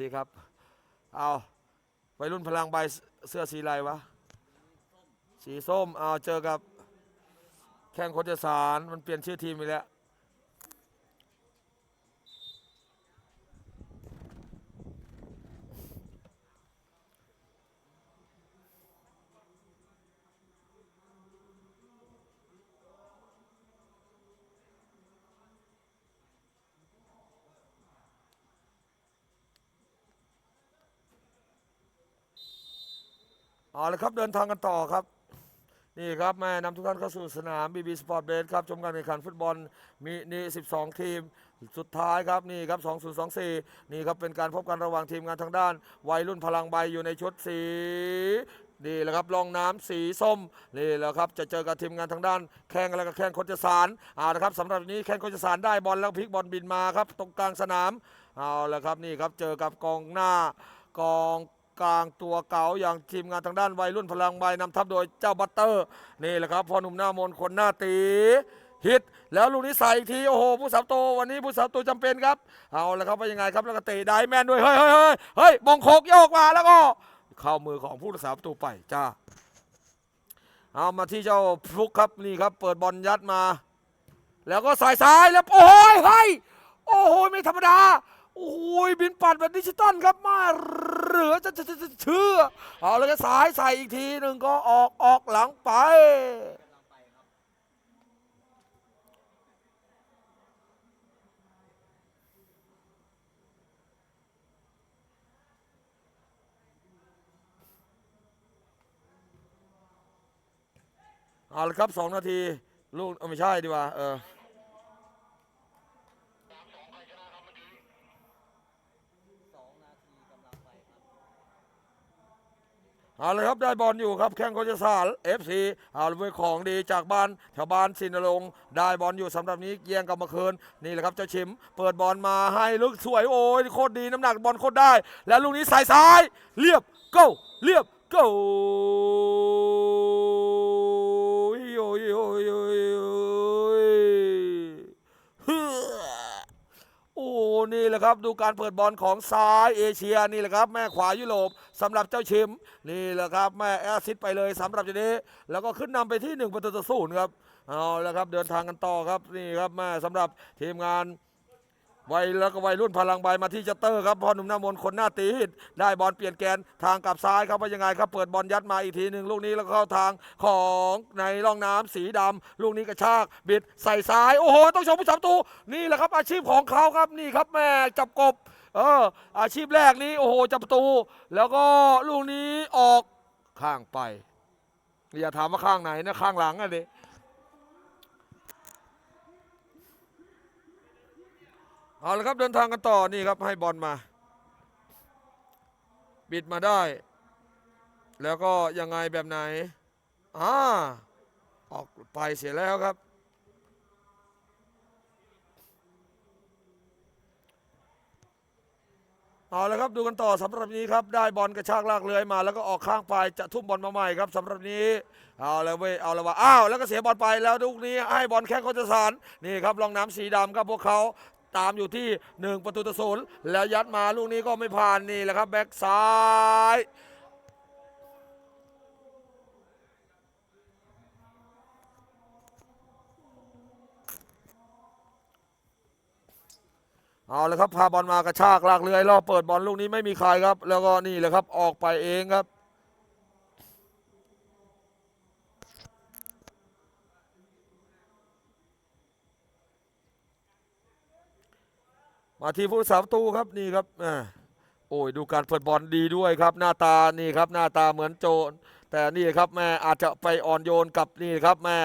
ดีครับ เอาวัยรุ่นพลังใบเสื้อสีอะไรวะ สีส้ม เอาเจอกับแข่งโคจสารมันเปลี่ยนชื่อทีมไปแล้ว เอาละครับเดินทางกันต่อครับ นี่ครับแม่นำทุกท่านเข้าสู่สนามบีบีสปอร์ตเบสครับชมการแข่งขันฟุตบอลมีนี่12 ทีม สุดท้ายครับนี่ครับ 2024 นี่ครับเป็นการพบกันระหว่างทีมงานทางด้าน วัยรุ่นพลังใบอยู่ในชุดสีนี่แหละครับรองน้ำสีส้มนี่แหละครับจะเจอกับทีมงานทางด้านแข่งแล้วก็แข่งโคจสารเอาละครับสำหรับนนี้แข่งโคจสารได้บอลแล้วพลิกบอลบินมาครับตรงกลางสนามเอาละครับนี่ครับเจอกับกองหน้ากอง กลางตัวเก่าอย่างทีมงานทางด้านวัยรุ่นพลังใบนำทัพโดยเจ้าบัตเตอร์นี่แหละครับพอหนุ่มหน้ามนคนหน้าตีฮิตแล้วลูกนี้ใส่อีกทีโอ้โหผู้สาวโตวันนี้ผู้สาวโตจำเป็นครับ เอาแล้วครับว่ายังไงครับแล้วก็เตะได้แมนด้วยเฮ้ยเฮ้ยเฮ้ยเฮ้ยบงโคกโยกมาแล้วก็ เข้ามือของผู้รักษาประตูไปจ้าเอามาที่เจ้าฟลุกครับนี่ครับ เปิดบอลยัดมา แล้วก็สายซ้ายแล้วโอ้ยเฮ้ยโอ้โหไม่ธรรมดาโอ้โหบินปัดแบบดิจิตอลครับมา เหลือจะเชื่อเอาแล้วก็สายใส่อีกทีหนึ่งก็ออกออกหลังไปเอาละครับสองนาที ลูกไม่ใช่ดีกว่าเออ เอาเลยครับได้บอลอยู่ครับแข้งโคชสารเอฟซีเอาลยเว้ยของดีจากบ้านแถวบ้านสินลงได้บอลอยู่สำหรับนี้แย่งกับมาคืนนี่แหละครับเจ้าชิม เปิดบอลมาให้ลึกสวยโอ้ยโคตรดีน้ำหนักบอลโคตรได้ แล้วลูกนี้ใส่ซ้าย เรียบโก้เรียบโก้โอ้ยโอ้ยโอ้ยโอ้ยโอ้ยเฮ้อ โอ้ นี่แหละครับ ดูการเปิดบอลของซ้ายเอเชียนี่แหละครับ แม่ขวายุโรปสำหรับเจ้าชิม นี่แหละครับ แม่แอซิดไปเลยสำหรับจุดนี้ แล้วก็ขึ้นนำไปที่1ประตูต่อศูนย์ครับเอาละครับเดินทางกันต่อครับนี่ครับแม่สำหรับทีมงาน วัยแล้วก็วัยรุ่นพลังใบมาที่เจเตอร์ครับพอหนุ่มหน้ามนคนหน้าตีดได้บอลเปลี่ยนแกนทางกลับซ้ายครับว่ายังไงครับ เปิดบอลยัดมาอีกทีหนึ่งลูกนี้แล้วก็เข้าทางของในร่องน้ำสีดำลูกนี้กระชากบิดใส่ซ้าย โอ้โห ต้องชมผู้สามตูนี่แหละครับอาชีพของเขาครับนี่ครับแม่จับกบเอออาชีพแรกนี้โอ้โหจับประตู แล้วก็ลูกนี้ออกข้างไปอย่าถามว่าข้างไหนนะข้างหลังอะดิ เอาละครับเดินทางกันต่อนี่ครับให้บอลมา บิดมาได้ แล้วก็ยังไงแบบไหนอ่าออกไปเสียแล้วครับ เอาละครับดูกันต่อสำหรับนี้ครับ ได้บอลกระชากลากเลื้อยมา แล้วก็ออกข้างไปจะทุ่มบอลมาใหม่ครับสำหรับนี้ เอาล้วเว้ยเอาล้วว่าอ้าวแล้วก็เสียบอลไปแล้วลูกนี้ให้บอลแข้งโคจสารนี่ครับรองน้ำสีดำครับพวกเขา ตามอยู่ที่ 1 ประตูต่อศูนย์แล้วยัดมาลูกนี้ก็ไม่ผ่านนี่แหละครับแบ็กซ้ายเอาเลยครับพาบอลมากระชากลากเลื้อยรอบเปิดบอลลูกนี้ไม่มีใครครับ แล้วก็นี่แหละครับออกไปเองครับ มาที่ผู้รักษาประตูครับนี่ครับอ่าโอ้ยดูการเปิดบอลดีด้วยครับ หน้าตานี่ครับหน้าตาเหมือนโจรแต่นี่ครับแม่อาจจะไปอ่อนโยนกับนี่ครับแม่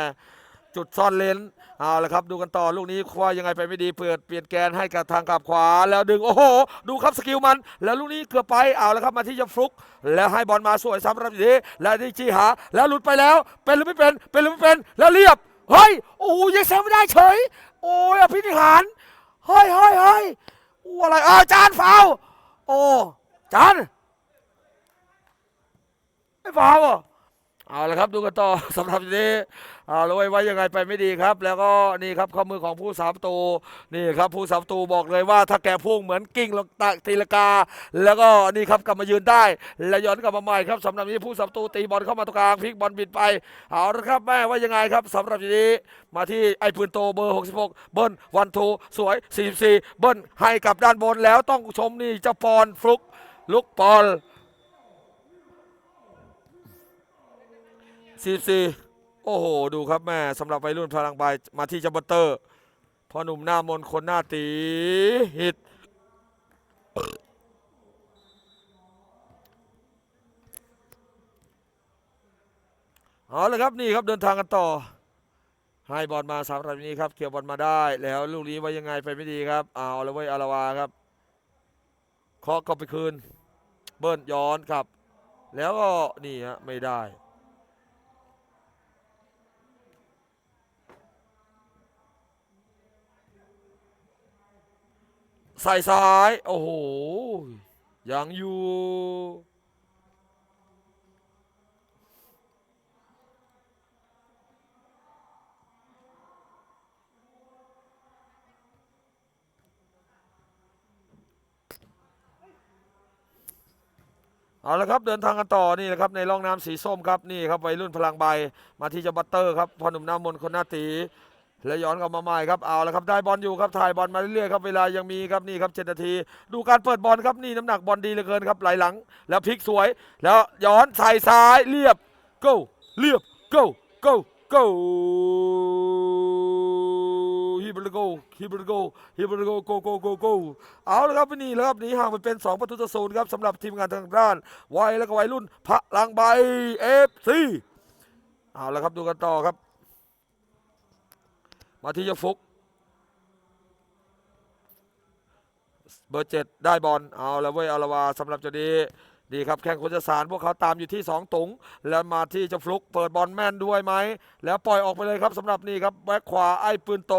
จุดซ่อนเลนเอาละครับ ดูกันต่อลูกนี้คว้ายังไงไปไม่ดีเปิดเปลี่ยนแกนให้กับทางกับขวา แล้วดึงโอ้โห ดูครับสกิลมัน แล้วลูกนี้เกือบไปเอาละครับมาที่ยาฟลุก แล้วให้บอลมาสวยสำหรับดีแล้วที่จีหา แล้วหลุดไปแล้ว เป็นหรือไม่เป็นเป็นหรือไม่เป็นแล้วเรียบเฮ้ยโอ้ยยังแซงไม่ได้เฉย โอ้ยอภินิหาร เฮ้ยเฮ้ยเฮ้ยอู้อะไรอาจานฟาว โอ้จานไม่ฟาวอะ เอาละครับดูกันต่อสำหรับทีนี้เอาละไว้ไว้ยังไงไปไม่ดีครับ แล้วก็นี่ครับข้อมือของผู้สามตูนี่ครับผู้สามตูบอกเลยว่าถ้าแกพุ่งเหมือนกิ้งลงตะตีลกา แล้วก็นี่ครับกลับมายืนได้ แล้วย้อนกลับมาใหม่ครับสำหรับนี้ผู้สามตูตีบอลเข้ามาตรงกลางพลิกบอลบิดไปเอาละครับแม่ว่ายังไงครับสำหรับทีนี้มาที่ไอ้ปืนโตเบอร์ 66 เบิ้ลวันทูสวย 44 เบิ้ลให้กลับด้านบนแล้วต้องชมนี่เจ้าปอนฟลุกลุกปอน 44โอ้โห ดูครับแม่สำหรับวัยรุ่นพลังใบมาที่จัมเบอร์เตอร์พอหนุ่มหน้ามนคนหน้าตีฮิตเอาลยครับนี่ครับเดินทางกันต่อ ให้บอลมาสามนาทีนี้ครับเกี่ยวบอลมาได้แล้วลูกนี้ว่ายังไงไปไม่ดีครับเอาล้วเว้ยอาราวาครับเคาะก็ไปคืน เบิ้ลย้อนครับ แล้วก็นี่ฮะไม่ได้ ใส่ซ้าย โอ้โห ยังอยู่ เอาละครับเดินทางกันต่อนี่แหละครับในร่องน้ำสีส้มครับนี่ครับวัยรุ่นพลังใบมาที่เจาบัตเตอร์ครับพอหนุ่มหน้ามนคนหน้าตี แล้วย้อนกลับมาใหม่ครับเอาละครับได้บอลอยู่ครับถ่ายบอลมาเรื่อยๆครับเวลายังมีครับนี่ครับเจ็ดนาที ดูการเปิดบอลครับนี่น้ำหนักบอลดีเหลือเกินครับไหลหลัง แล้วพลิกสวย แล้วย้อนใส่ซ้ายเรียบ go เรียบ go go go ฮิบริโกฮิบริโกฮิบริโกโกโกโกโกเอาละครับนี่แล้วครับนีห่างไปเป็น 2 ประตูต่อศูนย์ครับสำหรับทีมงานทางด้านวัยแล้วก็วัยรุ่นพระลังใบเอฟซีเอาละครับดูกันต่อครับ มาที่เจ้าฟุก เบอร์เจ็ดได้บอลเอาละเว้ยอาละวาสำหรับเจ้าดีดีครับแข่งคนจะสารพวกเขาตามอยู่ที่ 2 ตุงแล้วมาที่เจ้าฟลุกเปิดบอลแม่นด้วยไหม แล้วปล่อยออกไปเลยครับสำหรับนี่ครับแบ็คขวาไอ้ปืนโต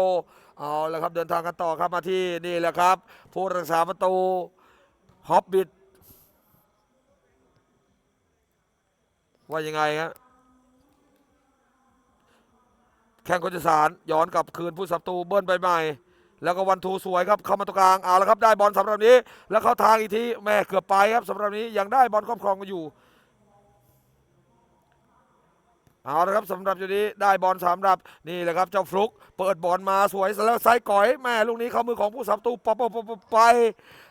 เอาละครับเดินทางกันต่อครับมาที่นี่แหละครับ ผู้รักษาประตูฮอบบิทว่ายังไงครับ แข่งคนจะสารย้อนกลับคืนผู้สับตูเบิ้ลไปใหม่ แล้วก็วันทูสวยครับเข้ามาตรงกลางเอาละครับได้บอลสำหรับนี้ แล้วเข้าทางอีกทีแม่เกือบไปครับสำหรับนี้ยังได้บอลครอบครองมาอยู่เอาละครับสำหรับจุดนี้ได้บอลสำหรับนี่แหละครับเจ้าฟลุก เปิดบอลมาสวยแล้วไซส์ก่อยแม่ลูกนี้เข้ามือของผู้สับตูปปปปไป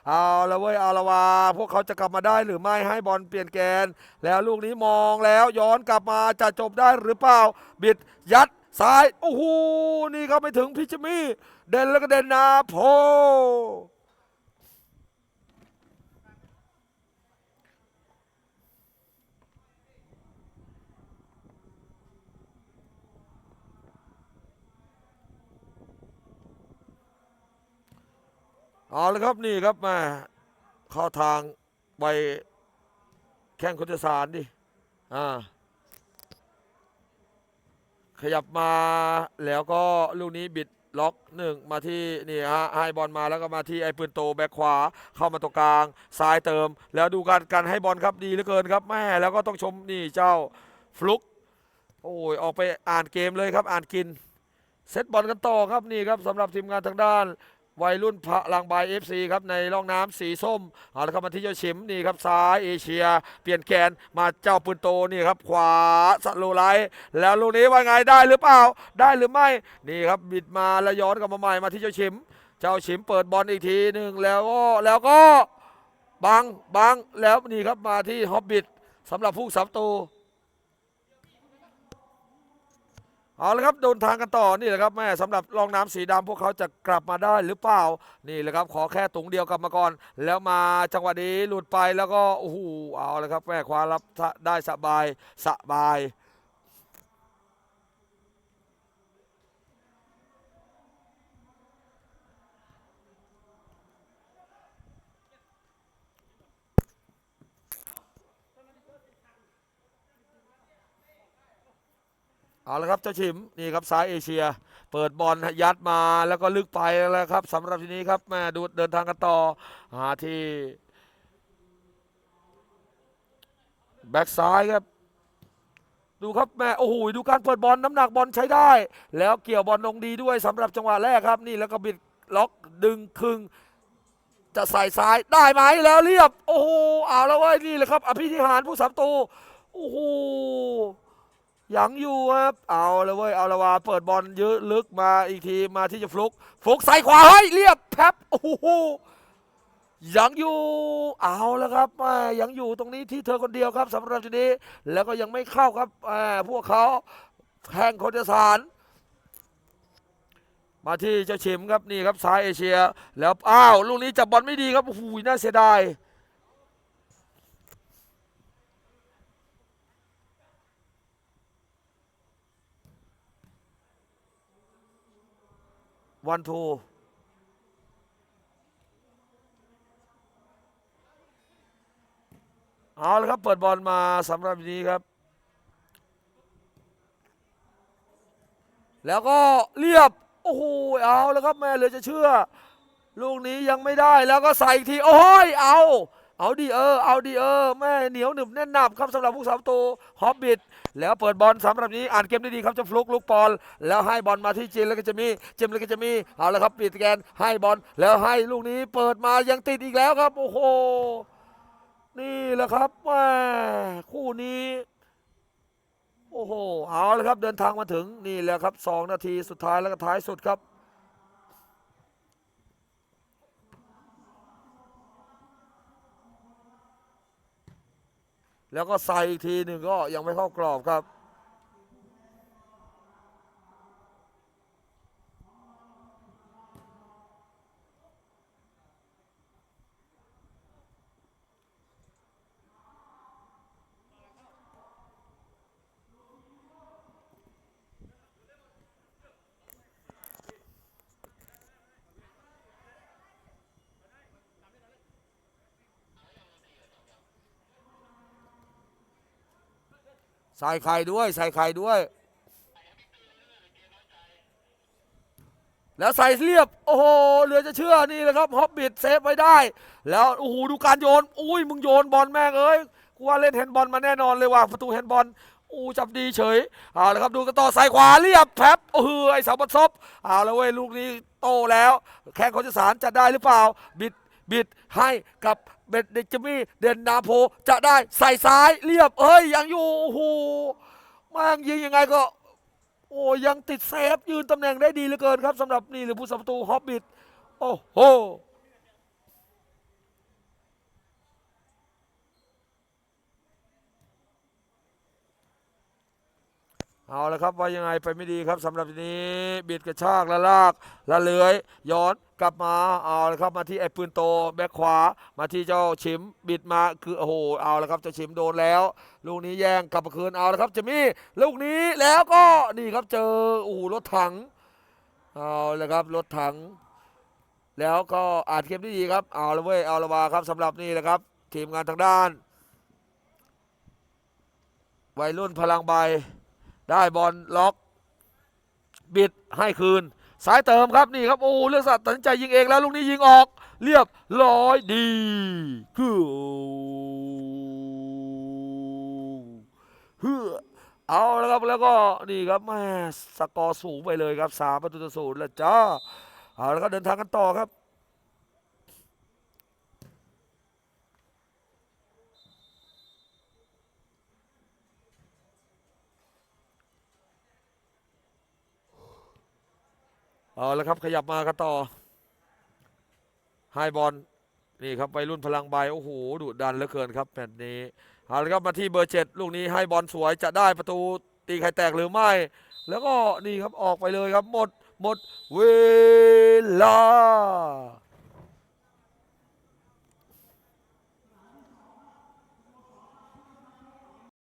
เอาละเว้ยเอาละวาพวกเขาจะกลับมาได้หรือไม่ให้บอลเปลี่ยนแกน แล้วลูกนี้มองแล้วย้อนกลับมาจะจบได้หรือเปล่า บิดยัด ซ้าย โอ้โห นี่ครับไปถึงพิชมี่ เด่นแล้วก็เด่นนาโพเอาลยครับนี่ครับม่เข้าทางไปแข่งคนจะสารดิ อ่า ขยับมาแล้วก็ลูกนี้บิดล็อกหนึ่งมาที่นี่ฮะให้บอลมาแล้วก็มาที่ไอ้ปืนโตแบ็คขวาเข้ามาตรงกลางซ้ายเติม แล้วดูการการให้บอลครับดีเหลือเกินครับแม่แล้วก็ต้องชมนี่เจ้าฟลุกโอ้ยออกไปอ่านเกมเลยครับอ่านกินเซตบอลกันต่อครับนี่ครับสำหรับทีมงานทางด้าน วัยรุ่นพระลังบายเอฟซีครับในร่องน้ำสีส้มเอาละครับมาที่เจ้าชิมนี่ครับซ้ายเอเชีย เปลี่ยนแกนมาเจ้าปืนโตนี่ครับขวาสโลไลแล้วลูกนี้ว่าไงได้หรือเปล่าได้หรือไม่นี่ครับบิดมาแล้วย้อนกลับมาใหม่มาที่เจ้าชิม เจ้าชิมเปิดบอลอีกทีหนึ่งแล้วก็แล้วก็บังบังแล้วนี่ครับมาที่ฮอบบิทสำหรับผู้สับตู เอาละครับเดินทางกันต่อนี่แหละครับแม่สำหรับรองน้ำสีดำพวกเขาจะกลับมาได้หรือเปล่านี่แหละครับขอแค่ตุงเดียวกลับมาก่อน แล้วมาจังหวะนี้หลุดไปแล้วก็โอ้โหเอาละครับแม่คว้ารับได้สบายสบาย เอาละครับเจ้าชิมนี่ครับซ้ายเอเชีย เปิดบอลยัดมาแล้วก็ลึกไปแล้วครับสำหรับทีนี้ครับแม่ดูเดินทางกันต่อหาที่แบ็กซ้ายครับ ดูครับแม่โอ้โหดูการเปิดบอลน้ำหนักบอลใช้ได้ แล้วเกี่ยวบอลลงดีด้วยสำหรับจังหวะแรกครับนี่แล้วก็บิดล็อกดึงคึงจะใส่ซ้ายได้ไหมแล้วเรียบ โอ้โหเอาแล้วว้ยนี่แหละครับ อภิธิหารผู้สับตูโอ้โห ยังอยู่ครับ เอาแล้วเว้ย เอาละว่าเปิดบอลยอะลึกมาอีกทีมาที่จะฟลุกฟลุกใส่ขวาเฮ้ยเรียบแพบโอ้โหยังอยู่ เอาแล้วครับแม่ยังอยู่ตรงนี้ที่เธอคนเดียวครับสำหรับทีนี้ แล้วก็ยังไม่เข้าครับแหมพวกเขาแข่งโคจสารมาที่เจ้าชิมครับนี่ครับซ้ายเอเชีย แล้วอ้าวลูกนี้จับบอลไม่ดีครับโอ้โหน่าเสียดาย วันทูเอาละครับ เปิดบอลมาสำหรับนี้ครับ แล้วก็เรียบ โอ้โหเอาแล้วครับแม่เหลยจะเชื่อ ลูกนี้ยังไม่ได้แล้วก็ใส่อีกที โอ้ยเอา เอาดีเออ เอาดีเออ แม่เหนียวหนึบแน่นหนับครับสำหรับผู้สามตัวฮอบบิทแล้วเปิดบอลสำหรับนี้อ่านเกมได้ดีครับจะฟลุกลูกบอลแล้วให้บอลมาที่จินแล้วก็จะมีจิมแล้วก็จะมีเอาล้วครับปิดแกนให้บอลแล้วให้ลูกนี้เปิดมายังติดอีกแล้วครับ โอ้โหนี่แหละครับแม่คู่นี้ โอ้โหเอาละครับเดินทางมาถึงนี่แหละครับสองนาทีสุดท้ายแล้วก็ท้ายสุดครับ แล้วก็ใส่อีกทีหนึ่งก็ยังไม่เข้ากรอบครับ ใส่ไข่ด้วยใส่ไข่ด้วย แล้วใส่เรียบ โอ้โหเหลือจะเชื่อนี่แหละครับฮอบบิทเซฟไว้ได้ แล้วโอ้โหดูการโยนอุ้ยมึงโยนบอลแม่งเอ้ยกูว่าเล่นแฮนด์บอลมาแน่นอนเลยว่ะประตูแฮนด์บอลอู้จับดีเฉยเอาละครับดูกันต่อใส่ขวาเรียบแพบเออไอ้เสาบัดซบเอาล้วเว้ยลูกนี้โตแล้ว แข้งโคชสารจะได้หรือเปล่า บิดบิดให้กับ เบดเดจมี่เดนนาโพจะได้ใส่ซ้ายเรียบเอ้ยยังอยู่โอ้โหมางยิงยังไงก็ โอ้ยังติดเซฟยืนตำแหน่งได้ดีเหลือเกินครับสำหรับนี่หรือผู้สัประตูฮอบบิทโอ้โห เอาละครับว่ายังไงไปไม่ดีครับสำหรับทีนี้บิดกระชากละลากละเลื้อยย้อนกลับมาเอาละครับมาที่ไอ้ปืนโตแบ็คขวามาที่เจ้าชิมบิดมาคือโอ้โหเอาละครับเจ้าชิมโดนแล้ว ลูกนี้แย่งกลับมาคืนเอาละครับจะมีลูกนี้แล้วก็นี่ครับเจอโอ้โหรถถังเอาละครับรถถัง แล้วก็อ่านเกมได้ดีครับเอาละเว้ยเอาละวาครับสำหรับนี่แหละครับ ทีมงานทางด้าน วัยรุ่นพลังใบ ได้บอลล็อก บิดให้คืน สายเติมครับนี่ครับ โอ้เลือกสัตว์ตัดสินใจยิงเองแล้วลูกนี้ยิงออก เรียบร้อยดีคือเฮือเอาแล้วครับแล้วก็นี่ครับแม่สกอร์สูงไปเลยครับสามประตูต่อศูนย์แล้วจ้าเอาแล้วก็เดินทางกันต่อครับ เอาแล้วครับขยับมากันต่อไฮบอลนี่ครับไปรุ่นพลังใบโอ้โหดุดันเหลือเกินครับแผ่นนี้เอาละครับมาที่เบอร์เจ็ดลูกนี้ให้บอลสวยจะได้ประตูตีไข่แตกหรือไม่ แล้วก็นี่ครับออกไปเลยครับหมดหมดเวลา